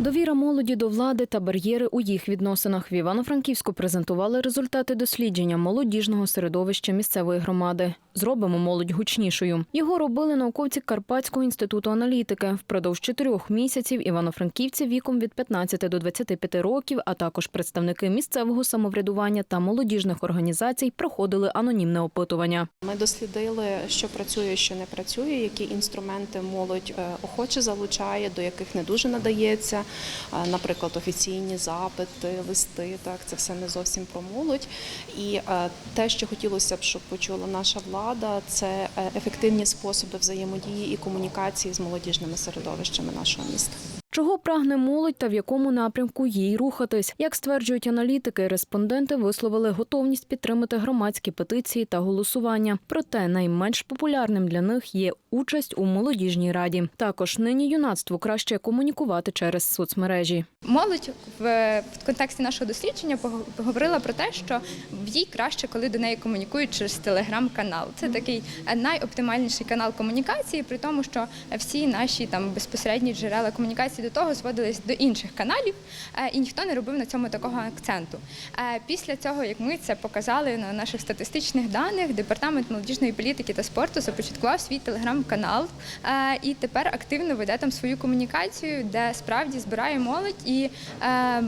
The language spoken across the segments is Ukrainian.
Довіра молоді до влади та бар'єри у їх відносинах в Івано-Франківську презентували результати дослідження молодіжного середовища місцевої громади. Зробимо молодь гучнішою. Його робили науковці Карпатського інституту аналітики. Впродовж чотирьох місяців івано-франківці віком від 15 до 25 років, а також представники місцевого самоврядування та молодіжних організацій проходили анонімне опитування. Ми дослідили, що працює, що не працює, які інструменти молодь е, охоче залучає, до яких не дуже надається. Наприклад, офіційні запити, листи. Так, це все не зовсім про молодь. І е, те, що хотілося б, щоб почула наша влада, це е, ефективні способи взаємодії і комунікації з молодіжними середовищами нашого міста. Чого прагне молодь та в якому напрямку їй рухатись? Як стверджують аналітики, респонденти висловили готовність підтримати громадські петиції та голосування. Проте найменш популярним для них є участь у молодіжній раді. Також нині юнацтву краще комунікувати через соцмережі. Молодь в, контексті нашого дослідження пог- говорила про те, що в їй краще, коли до неї комунікують через телеграм-канал. Це такий е, найоптимальніший канал комунікації, при тому, що всі наші там безпосередні джерела комунікації до того зводились до інших каналів, е, і ніхто не робив на цьому такого акценту. Е, Після цього, як ми це показали на наших статистичних даних, департамент молодіжної політики та спорту започаткував свій телеграм-канал е, і тепер активно веде там свою комунікацію, де справді збирає молодь і е,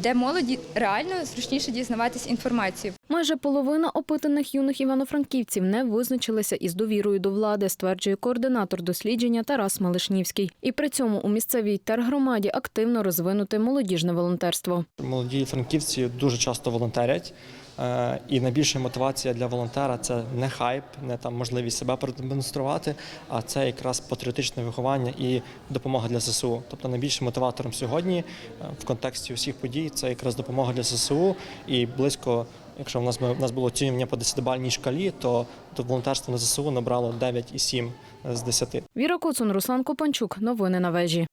де молоді реально зручніше дізнаватись інформацію. Майже половина опитаних юних івано-франківців не визначилися із довірою до влади, стверджує координатор дослідження Тарас Малишнівський. І при цьому у місцевій тергромаді активно розвинуте молодіжне волонтерство. Молоді франківці дуже часто волонтерять. е, І найбільша мотивація для волонтера це не хайп, не там можливість себе продемонструвати, а це якраз патріотичне виховання і допомога для ЗСУ. Тобто найбільшим мотиватором сьогодні е, в контексті усіх подій це якраз допомога для ЗСУ і близько. Якщо в нас в нас було оцінювання по десятибальній шкалі, то, то волонтерство на ЗСУ набрало 9,7 з 10. Віра Коцун, Руслан Копанчук. Новини на вежі.